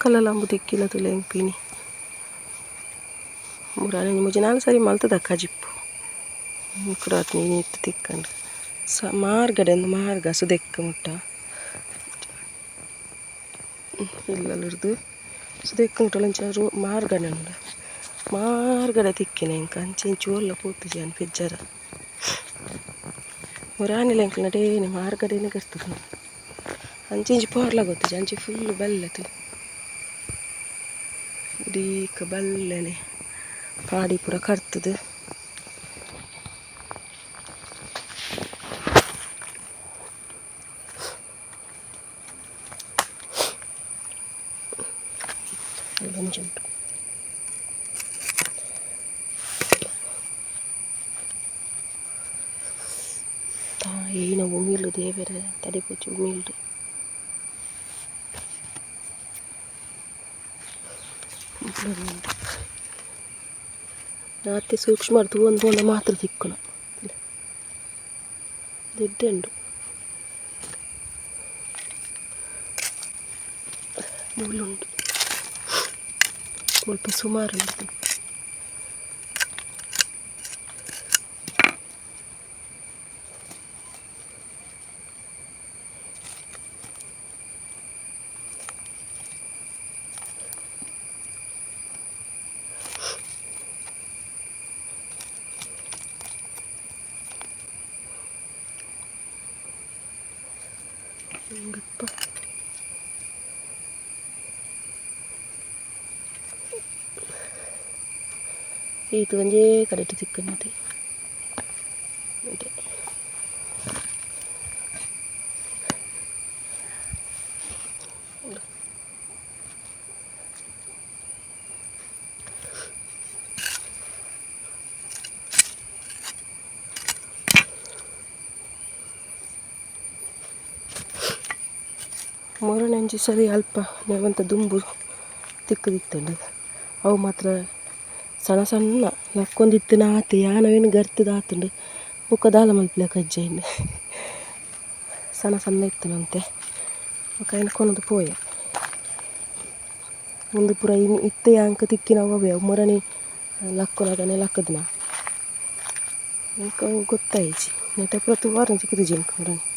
ಕಲ್ಲಲಂಬು ದಿಕ್ಕಿನ ತುಲೆ ಎಂಪಿನಿ ಮುರಾನಿ ಮುಜಿ ನಾಲ್ ಸರಿ ಮಲ್ತದ ಕಜಿಪ್ಪು ಮುಕ್ಕುರಾತ್ ನೀನು ಇತ್ತು ತಿಕ್ಕಂಡು ಸ ಮಾರ್ಗಡೆ ಒಂದು ಮಾರ್ಗ ಸುದೆಕ್ಕ ಮುಟ್ಟ ಇಲ್ಲಲ್ರದು ಸುದೆಕ್ಕ ಮುಟ್ಟಲಂಚ ರೋ ಮಾರ್ಗಡೆ ಉಂಡು ಮಾರ್ಗಡೆ ತಿಕ್ಕಿನ ಇಂಕ ಅಂಚೆ ಇಂಚು ಒಲ್ಲ ಪೋತು ಜಾನ್ ಪೆಜ್ಜರ ಮುರಾನಿಲ ಎಂಕಲ್ನ ಡೇನಿ ಮಾರ್ಗಡೆನೆ ಗರ್ತದ ಅಂಚೆ ಇಂಚು ಪೋರ್ಲ ಗೊತ್ತು ಅಂಚೆ ಫುಲ್ ಬಲ್ಲತು ಡೀಕ ಬಲ್ಲೆನೆ ಪಾಡಿ ಪೂರ ಕರ್ತದೆ ಒಂಚು ಉಂಟು ತಾಯಿನ ಉಮಿಳು ದೇವರ ತಡಿಪೊಚ್ಚು ಉಮಿಳ್ದು ನಾತೆ ಸೂಕ್ಷ್ಮ ಒಂದು ಒಂದು ಮಾತ್ರ ತಿಕ್ಕುನ ದೊಡ್ಡ ಮುಳ್ಳುಂಟು ಸ್ವಲ್ಪ ಸುಮಾರು ಉಂಟು ചൂടിപ്പം ഈ തുവഞ്ചേ കടയിട്ട് തിക്കുന്നത് ಮೂರನೇ ಅಂಚಿ ಸರಿ ಅಲ್ಪ ನೆವಂತ ದುಂಬು ತಿಕ್ಕದಿತ್ತಂಡು ಅವು ಮಾತ್ರ ಸಣ್ಣ ಸಣ್ಣ ಲಕ್ಕೊಂದಿತ್ತಿನ ಆತು ಯಾನವೇನು ಗರ್ತದ ಆತುಂಡು ಬೊಕ್ಕ ದಾಲ ಮಲ್ಪಲೆ ಕಜ್ಜಾಯಿನ ಸಣ್ಣ ಸಣ್ಣ ಇತ್ತನಂತೆ ಬೊಕ್ಕ ಎನ್ಕೊನದು ಪೋಯ. ಮುಂದೆ ಪೂರ ಇನ್ನು ಇತ್ತೆ ಯಾಂಕ ತಿಕ್ಕಿನ ಅವೇ ಮೂರನೇ ಲಕ್ಕೊನದನೆ ಲಕ್ಕದ್ನ ಇಂಕ ಗೊತ್ತಾಯಿಜಿ ನೆಟ ವಾರ ಚಿಕ್ಕದು ಜಿಂಕ ಮೂರನೇ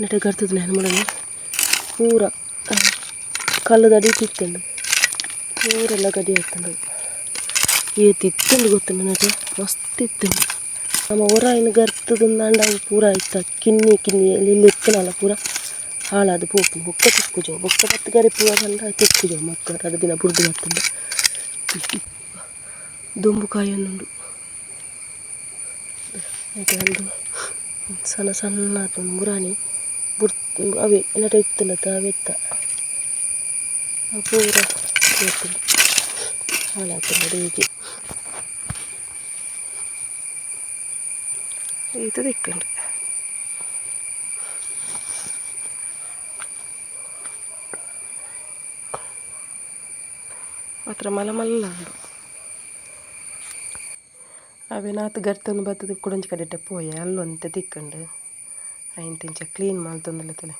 ನೆಟ ಗರ್ತದ ಮೂರನೇ ಪೂರ ಕಲ್ಲದ ಅಡಿ ತಿತ್ತಂಡು ಪೂರೆಲ್ಲ ಗಡಿ ಆಯ್ತಂಡು ಏ ಇತ್ತಂಡು ಗೊತ್ತುಂಡು ನಟ ಮಸ್ತ್ ಇತ್ತಂಡು ನಮ್ಮ ಊರ ಇನ್ನು ಗರ್ತದಂದ ಅಂಡ ಪೂರ ಇತ್ತ ಕಿನ್ನಿ ಕಿನ್ನಿ ಇಲ್ಲಿ ಇತ್ತನಲ್ಲ ಪೂರ. ಹಾಳಾದ ಪೋಪು ಬೊಕ್ಕ ತಿಕ್ಕುಜೋ, ಬೊಕ್ಕ ಬತ್ತು ಗರಿ ಪೂರ ಬಂದ ತಿಕ್ಕುಜೋ ಮಕ್ಕಳು ಅದು ದಿನ ಬುಡ್ದು ಬತ್ತಂಡು ದುಂಬು ಕಾಯನ್ನುಂಡು ಹಾಗೆ ಒಂದು ಸಣ್ಣ ಸಣ್ಣ ಮುರಾಣಿ. గుర్తు అవి ఇలాంటి ఎత్తులు అవి ఎత్త పూర ఎత్తులు అలా రేగి ഇത് നിൽക്കുന്നുണ്ട് അത്ര മലമല്ലുണ്ട് അവനകത്ത് ഗർത്തൊന്നും പത്ത് കുടഞ്ചി കണ്ടിട്ട് പോയാൽ അല്ലൊന്നത്തെ തിക്കുണ്ട് ಅಲ್ಲೊಂತೆ ತಿಕ್ಕಂಡು ಕ್ಲೀನ್ ಮಾಡ್ತಂದಲ್ಲ ತಲೆ.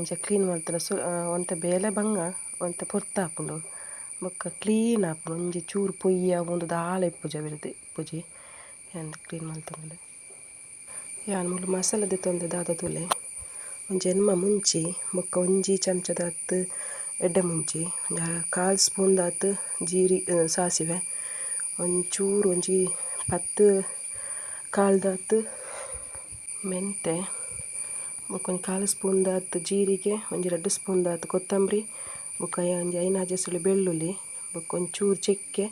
ಇಂಚ ಕ್ಲೀನ್ ಮಾಡ್ತಾರೆ ಸು ಒಂತ ಬೇಲೆ ಬಂಗ ಒಂತ ಪೊರ್ತು ಆಪುಂಡು ಬೊಕ್ಕ ಕ್ಲೀನ್ ಆಪುಂಡು ಒಂಜಿ ಚೂರು ಪೊಯ್ಯ ಒಂದು ದಾಳ ಇಪ್ಪುಜ ಬಿರ್ದು ಇಪ್ಪುಜಿ ಎಂತ ಕ್ಲೀನ್ ಮಲ್ತೊಂದುಲ್ಲೆ ಯಾನ್ ಮೂಲು ಮಸಾಲೆ ದೆತ್ತೊಂದೆ ದಾದ ತೂಲೆ. ಒಂಜಿ ಎನ್ಮ ಮುಂಚಿ ಬೊಕ್ಕ ಒಂಜಿ ಚಮಚದ ಹತ್ತು, ಎಡ್ಡೆ ಮುಂಚಿ ಕಾಲು ಸ್ಪೂನ್ ದಾತ್ ಜೀರಿ ಸಾಸಿವೆ ಒಂಚೂರು ಒಂಜಿ ಪತ್ತು ಕಾಲ್ದಾತ್ ಮೆಂತೆ ಬೊಕೊಂಜಿ ಕಾಲು ಸ್ಪೂನ್ ದಾತ್ ಜೀರಿಗೆ ಒಂಜಿ ರಡ್ಡ್ ಸ್ಪೂನ್ ದಾತ್ ಕೊತ್ತಂಬರಿ ಬೊಕ ಒಂಜಿ ಐನಾಜಿ ಸುಲು ಬೆಳ್ಳುಳ್ಳಿ ಬೊಕ ಒಂಚೂರು ಚೆಕ್ಕೆ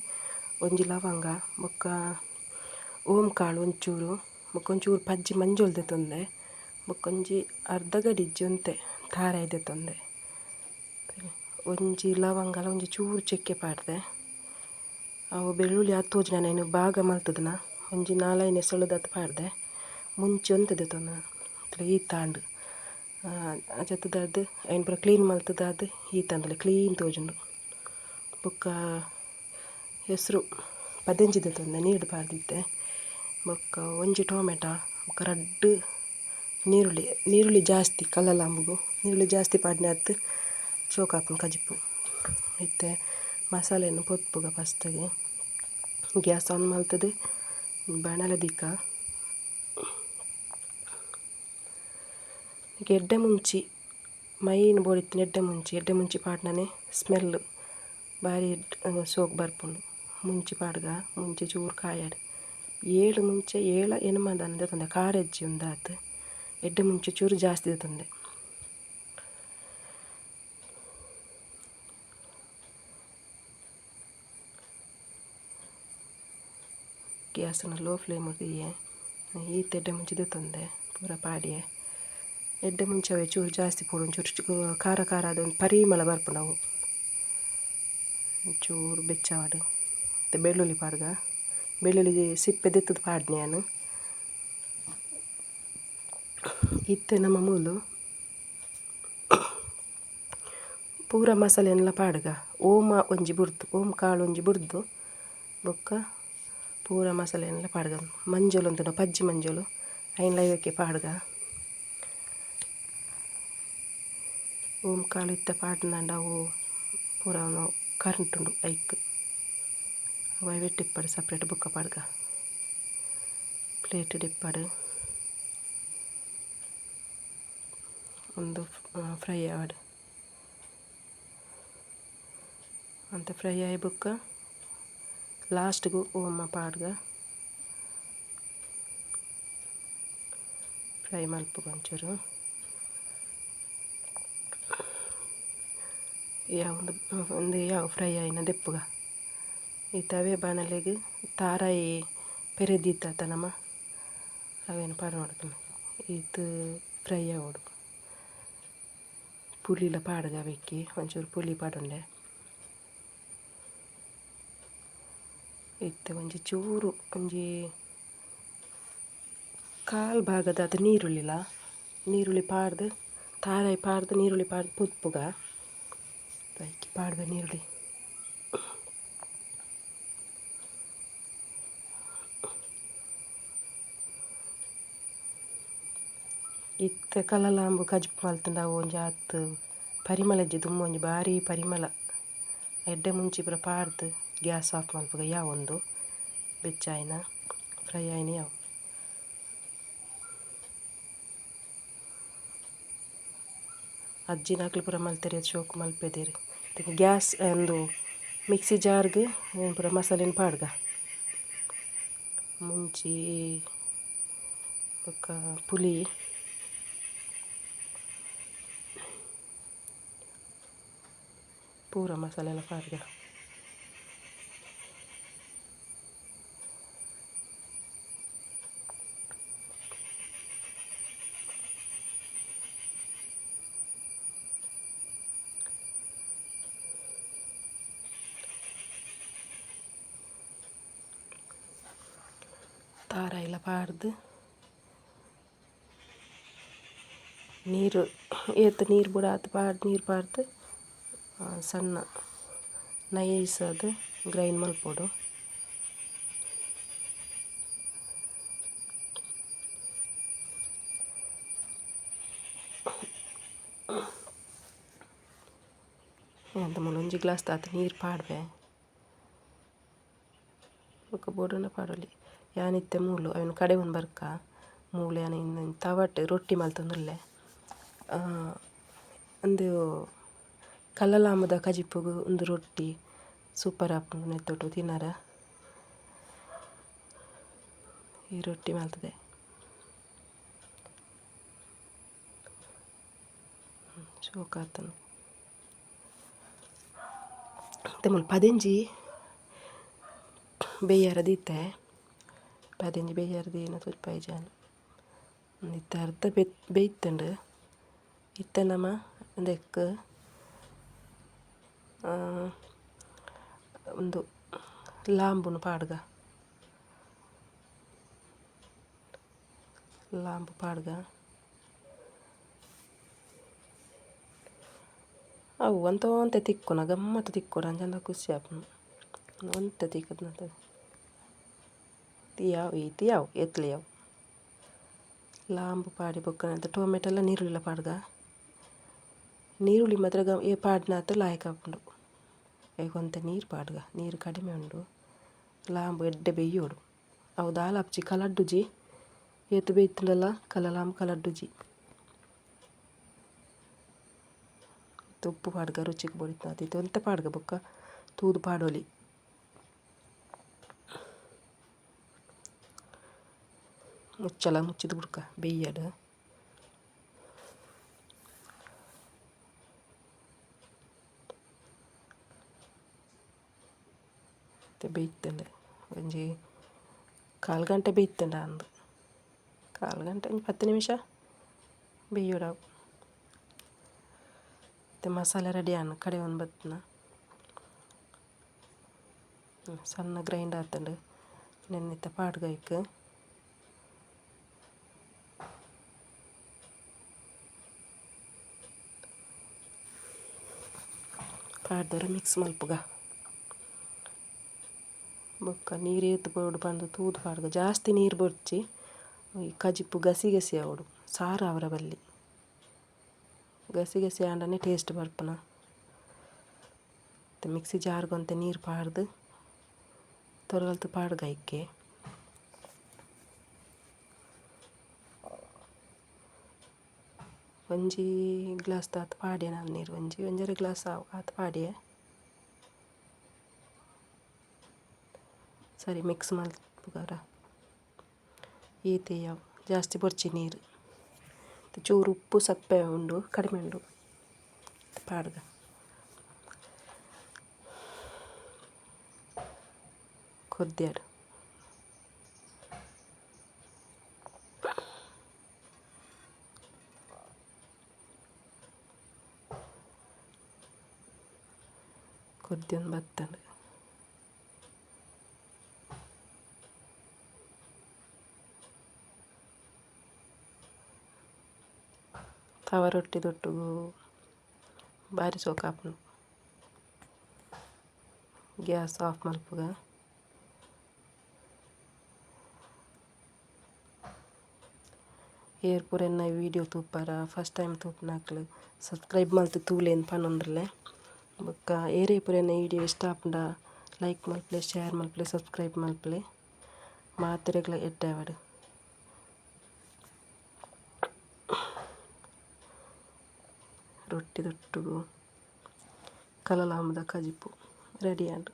ಒಂಜಿ ಲವಂಗ ಬೊಕ್ಕ ಓಂ ಕಾಳು ಒಂಚೂರು ಬೊಕ ಒಂಚೂರು ಪಜ್ಜಿ ಮಂಜೋಲ್ ದೆತ್ತೊಂದೆ ಬೊಕ್ಕ ಒಂಜಿ ಅರ್ಧ ಗಡಿಜ್ಜಿ ಒಂತೆ ತಾರಾಯಿ ದೆತ್ತೊಂದೆ ಒಂಜಿ ಲವಂಗಲ ಒಂಜಿ ಚೂರು ಚೆಕ್ಕೆ ಪಾಡ್ದೆ. ಅವು ಬೆಳ್ಳುಳ್ಳಿ ಹತ್ತೋಜಿ ನಾನು ಭಾಗ ಮಲ್ತದನ, ಒಂಜಿ ನಾಲೈನೆ ಸೊಳುದತ್ತು ಪಾಡ್ದೆ. ಮುಂಚೆ ಒಂತೆ ದೆತ್ತೊಂದ ಈ ತಾಂಡ್. ಅಂಚತ್ತುದಾದ್ ಐನ್ ಪೂರ ಕ್ಲೀನ್ ಮಲ್ತದಾದ ಈ ತಂದಲೆ ಕ್ಲೀನ್ ತೋಜುಂಡು. ಬೊಕ್ಕ ಹೆಸರು ಪದಂಜಿದ ತಂದ ನೀಡು ಪಾರ್ದಿತ್ತೆ ಬೊಕ್ಕ ಒಂಜಿ ಟೊಮೆಟೊ, ಬೊಕ್ಕ ರಡ್ಡು ನೀರುಳ್ಳಿ ನೀರುಳ್ಳಿ ಜಾಸ್ತಿ, ಕಲ್ಲಲಾಂಬುಗು. ನೀರುಳ್ಳಿ ಜಾಸ್ತಿ ಪಾಡ್ನೆ ಅತ್ತು ಶೋಕಾಪುನ ಕಜಿಪು. ಇತ್ತೆ ಮಸಾಲೆಯನ್ನು ಪೊತ್ಪುಗ ಫಸ್ಟಿಗೆ. Gas on ಮಲ್ತದೆ. ಬಣಲ ದಿಕ್ಕ ಎಡ್ಡೆ ಮುಂಚಿ ಮೈನ್ ಬೋಡಿತ್ತಿನ ಎಡ್ಡೆ ಮುಂಚಿ ಎಡ್ಡೆ ಮುಂಚಿ ಪಾಡ್ನನೆ ಸ್ಮೆಲ್ ಬಾರಿ ಸೋಕ್ ಬರ್ಪುಂಡು ಮುಂಚಿ ಪಾಡ್ಗ ಮುಂಚಿ ಚೂರು ಕಾಯಡ್ ಏಳು ಮುಂಚೆ ಏಳ ಎನಮದ ಅಂದ ತಂದೆ ಕಾರೆಜ್ಜಿ ಉಂದಾತ್ ಎಡ್ಡೆ ಮುಂಚೆ ಚೂರು ಜಾಸ್ತಿ ತಂದೆ ಗ್ಯಾಸನ್ನು ಲೋ ಫ್ಲೇಮ್ ಈ ಈತೆಡ್ಡೆ ಮುಂಚಿದೆ ತಂದೆ ಪೂರ ಪಾಡಿಯೆ ಎಡ್ಡೆ ಮುಂಚೆ ಚೂರು ಜಾಸ್ತಿ ಪೂಡು ಒಂಚೂರು ಖಾರ ಖಾರ ಅದೊಂದು ಪರಿಮಳ ಬರ್ಪು ನಾವು ಚೂರು ಬೆಚ್ಚವಾಡು ಮತ್ತು ಬೆಳ್ಳುಳ್ಳಿ ಪಾಡ್ಗ ಬೆಳ್ಳುಳ್ಳಿ ಸಿಪ್ಪೆ ದೆತ್ತದ ಪಾಡ್ನೆ ನಾನು ಇತ್ತೆ ನಮ್ಮ ಮೂಲು ಪೂರ ಮಸಾಲೆ ಪಾಡ್ಗ ಓಮ ಒಂಜಿ ಬುರ್ದು ಓಮ್ ಕಾಳು ಒಂಜಿ ಬುರ್ದು ಬೊಕ್ಕ ಪೂರ ಮಸಾಲೆ ಎಲ್ಲ ಪಾಡ್ಗ ಮಂಜೋಲು ಅಂತ ಪಜ್ಜಿ ಮಂಜೋಲು ಐನ್ ಲೈವಕ್ಕೆ ಪಾಡ್ಗ ಓಮ್ ಕಾಳು ಇತ್ತ ಪಾಡ್ನಂಡ ಅವು ಪೂರ ಕರೆಂಟ್ ಉಂಡು ಐಕ್ ಅವ ವೆಟ್ಟಿಪ್ಪಡು ಸಪ್ರೇಟ್ ಬುಕ್ಕ ಪಾಡ್ಗ ಪ್ಲೇಟ್ ಡಿಪ್ಪಡು ಒಂದು ಫ್ರೈ ಆವಡು ಅಂತ ಫ್ರೈ ಆಗಿ ಬುಕ್ಕ ಲಾಸ್ಟ್ಗೂ ಓಮ ಪಾಡ್ಗ ಫ್ರೈ ಮಲ್ಪು ಒಂಚೂರು ಒಂದು ಒಂದು ಯಾವ ಫ್ರೈ ಆಯಿನ ದೆಪ್ಪುಗ? ಈ ತವೆ ಬಾಣಲೆಗೆ ತಾರಾಯಿ ಪೆರೆದಿತ್ತ ನಮ್ಮ ಅವೇನು ಪಾಡು ಮಾಡ್ತಾನೆ ಇದು ಫ್ರೈ ಆಗೋಡು ಪುಲಿಲ ಪಾಡ್ಗ ಬೆಕ್ಕಿ ಒಂಚೂರು ಪುಲಿ ಪಾಡುಂಡೆ. ಇತ್ತು ಒಂಜಿ ಚೂರು, ಒಂಜಿ ಕಾಲು ಭಾಗದ ಅದು ನೀರುಳ್ಳಿಲ. ನೀರುಳ್ಳಿ ಪಾಡ್ದು, ತಾರಾಯಿ ಪಾಡ್ದು ನೀರುಳ್ಳಿ ಪಾಡ್ದು ಪುಪ್ಪುಗ ಹಾಕಿ ಪಾಡ್ದೆ ನೀರುಳ್ಳಿ ಇತ್ತ ಕಲಲಾಂಬು ಕಜ್ಪು ಮಲ್ತಂಡ ಒಂಜಿ ಪರಿಮಳ ಇಜ್ಜಿ ದುಮ್ಮ ಒಂಜಿ ಭಾರಿ ಪರಿಮಳ ಎಡ್ಡೆ ಮುಂಚಿ ಪೂರ ಪಾಡ್ದು ಗ್ಯಾಸ್ ಆಫ್ ಮಲ್ಪಗ ಯಾವ ಒಂದು ಬೆಚ್ಚಾಯಿನ ಫ್ರೈ ಆಯ್ನ ಯಾವ ಅಜ್ಜಿನ ಹಾಕ್ಲಿ ಪೂರ ಮಲ್ತೆರಿ ಶೋಕು ಮಲ್ಪೆದೇರಿ ಗ್ಯಾಸ್ ಒಂದು ಮಿಕ್ಸಿ ಜಾರ್ಗೆ ಪೂರ ಮಸಾಲೆನ ಪಾಡ್ಗ ಮುಂಚಿ ಬೊಕ್ಕ ಪುಲಿ ಪೂರ ಮಸಾಲೆ ಎಲ್ಲ ಪಾಡ್ಗ ತಾರ ಎಲ್ಲ ಪಾಡ್ದು ನೀರು ಏತ್ ನೀರು ಬುಡಾತ್ ಪಾಡ್ ನೀರು ಪಾಡ್ದು ಸಣ್ಣ ನೈಸ್ ಅದು ಗ್ರೈಂಡ್ ಮಲ್ಪೊಡು ಎಂತ ಒಂಜಿ ಗ್ಲಾಸ್ ತಾತ ನೀರು ಪಾಡ್ಬೆ ಬೊಕ್ಕ ಬೋಡನ ಪಾಡೊಲಿ ಯಾನಿತ್ತೆ ಮೂಲು, ಅವೆನ್ ಕಡೆ ಒಂದು ಬರ್ಕ? ಮೂಲು ಯಾನ ಇನ್ನು ತವಟ್, ರೊಟ್ಟಿ ಮಲ್ತೊಂದುಲ್ಲೆ ಒಂದು ಕಲ್ಲಲಾಮದ ಕಜಿಪ್ಪುಗು ಒಂದು ರೊಟ್ಟಿ, ಸೂಪರ್ ಆಪುಂಡು ನೆತ್ತೊಟ್ಟು ತಿನ್ನಾರ? ಈ ರೊಟ್ಟಿ ಮಲ್ತದೆ ಶೋಕಾತನು. ಮತ್ತೆ ಮುಲ್ಪ ಪದೆಂಜಿ പതിനഞ്ച് പേജറുതീന തുൽപ്പായിച്ചാണ് ಇತ್ತ ಅರ್ಧ ಬೆ ಬೇಯ್ತಂಡು ಇತ್ತ ನಮ್ಮ ಅದಕ್ಕೆ ಒಂದು ಲಾಂಬುನು ಪಾಡ್ಗ ಲಾಂಬು ಪಾಡ್ಗ ಅವು ಅಂತ ಒಂತೆ ತಿಕ್ಕೊನ ಗಮ್ಮತ್ತು ತಿಕ್ಕೊನ ಚಂದ ಖುಷಿ ಆಪುನು ಒಂತೆ ತಿಕ್ಕದ ತಿಯಾವ್ ಈ ತಿಯಾವ್ ಎತ್ಲಿಯಾವ್ ಲಾಂಬು ಪಾಡಿ ಬೊಕ್ಕನಂತ ಟೊಮೆಟೊ ಎಲ್ಲ ನೀರುಳ್ಳಿಲ ಪಾಡ್ಗ ನೀರುಳ್ಳಿ ಮಾತ್ರ ಗ ಏ ಪಾಡ್ನಾತ್ ಲಾಯಕ್ ಹಾಕೊಂಡು ಒಂತೆ ನೀರು ಪಾಡ್ಗ ನೀರು ಕಡಿಮೆ ಉಂಡು ಲಾಂಬು ಎಡ್ಡೆ ಬೇಯೋಡು ಅವು ದಾಲ್ ಹಪ್ಚಿ ಕಲಡ್ಡುಜಿ ಏತು ಬೇಯ್ತುಂಡಲ್ಲ ಕಲ ಲಾಂಬು ಕಲಡ್ಡುಜಿ ಉಪ್ಪು ಪಾಡ್ಗ ರುಚಿಗೆ ಬಡಿತು ಅದಿತ್ತು ಒಂತೆ ಪಾಡ್ಗ ಬೊಕ್ಕ ತೂದು ಪಾಡೋಲಿ ಮುಚ್ಚಲ ಮುಚ್ಚಿದ ಬಿಡ್ಕ ಬೇಯ್ಯಡ ಮತ್ತೆ ಬೇಯ್ತಂಡೆ ಒಂಜಿ ಕಾಲು ಗಂಟೆ ಬೇಯ್ತಂಡ ಅಂದು ಕಾಲು ಗಂಟೆ ಒಂಜಿ ಹತ್ತು ನಿಮಿಷ ಬೇಯೋಡವು ಮತ್ತು ಮಸಾಲೆ ರೆಡಿ ಆನ ಕಡೆ ಒಂದು ಬತ್ತನ ಸಣ್ಣ ಗ್ರೈಂಡ್ ಆತಂಡು ನೆನ್ನಿತ್ತ ಪಾಡ್ಗೈಕ್ ಪಾಡ್ದರ ಮಿಕ್ಸ್ ಮಲ್ಪಗ ಬೊಕ್ಕ ನೀರು ಏತು ಬೋಡು ಬಂದು ತೂದು ಪಾಡ್ಗ ಜಾಸ್ತಿ ನೀರು ಬೊಡ್ಚಿ ಈ ಕಜಿಪ್ಪು ಗಸಿ ಗಸಿ ಅವಡು, ಸಾರು ಅವರ ಬಲ್ಲಿ. ಗಸಿ ಗಸಿ ಆಂಡನೆ ಟೇಸ್ಟ್ ಬರ್ಪನ. ಮಿಕ್ಸಿ ಜಾರ್ಗೊಂತೆ ನೀರು ಪಾಡ್ದು, ತೊರಗಲ್ತು ಪಾಡ್ಗ ಒಂಜಿ ಗ್ಲಾಸ್ ಆತು ಪಾಡ್ಯ ನಾನು ನೀರು ಒಂಜಿ ಒಂಜರೆ ಗ್ಲಾಸ್ ಆತು ಪಾಡ್ಯ ಸರಿ ಮಿಕ್ಸ್ ಮಲ್ಪುಗಾರ ಈತೆಯ ಜಾಸ್ತಿ ಬೊರ್ಚಿ ನೀರು ಚೂರು ಉಪ್ಪು ಸಪ್ಪೆ ಉಂಡು ಕಡಿಮೆ ಉಂಡು ಪಾಡ್ಗ ಕೊದ್ಯಾಡು ಕೊದ್ಯೊಂದು ಬತ್ತಂಡು ತವ ರೊಟ್ಟಿ ದೊಟ್ಟುಗು ಭಾರಿ ಸೋಕಾಪನು ಗ್ಯಾಸ್ ಆಫ್ ಮಲ್ಪುಗ ಏರ್ ಪೂರ ವೀಡಿಯೋ ತೂಪಾರ ಫಸ್ಟ್ ಟೈಮ್ ತೂಪ್ನಾಕ್ಲು ಸಬ್ಸ್ಕ್ರೈಬ್ ಮಾಡ್ತು ತೂಲೇನು ಪನ್ನೊಂದ್ರಲೆ ಬೊಕ್ಕ, ಏರೇ ಪೂರ ಎನ್ನ ವೀಡಿಯೋ ಇಷ್ಟ ಆಪುಂಡ. ಲೈಕ್ ಮಲ್ಪಲೆ ಶೇರ್ ಮಲ್ಪಲೆ ಸಬ್ಸ್ಕ್ರೈಬ್ ಮಲ್ಪಲೆ. ಮಾತ್ರೆಗಳ ಎಡ್ಡೆವಾಡು ರೊಟ್ಟಿ ದೊಟ್ಟುಗು ಕಲಲಾಂಬದ ಕಜಿಪು. ರೆಡಿ ಆಂಡು.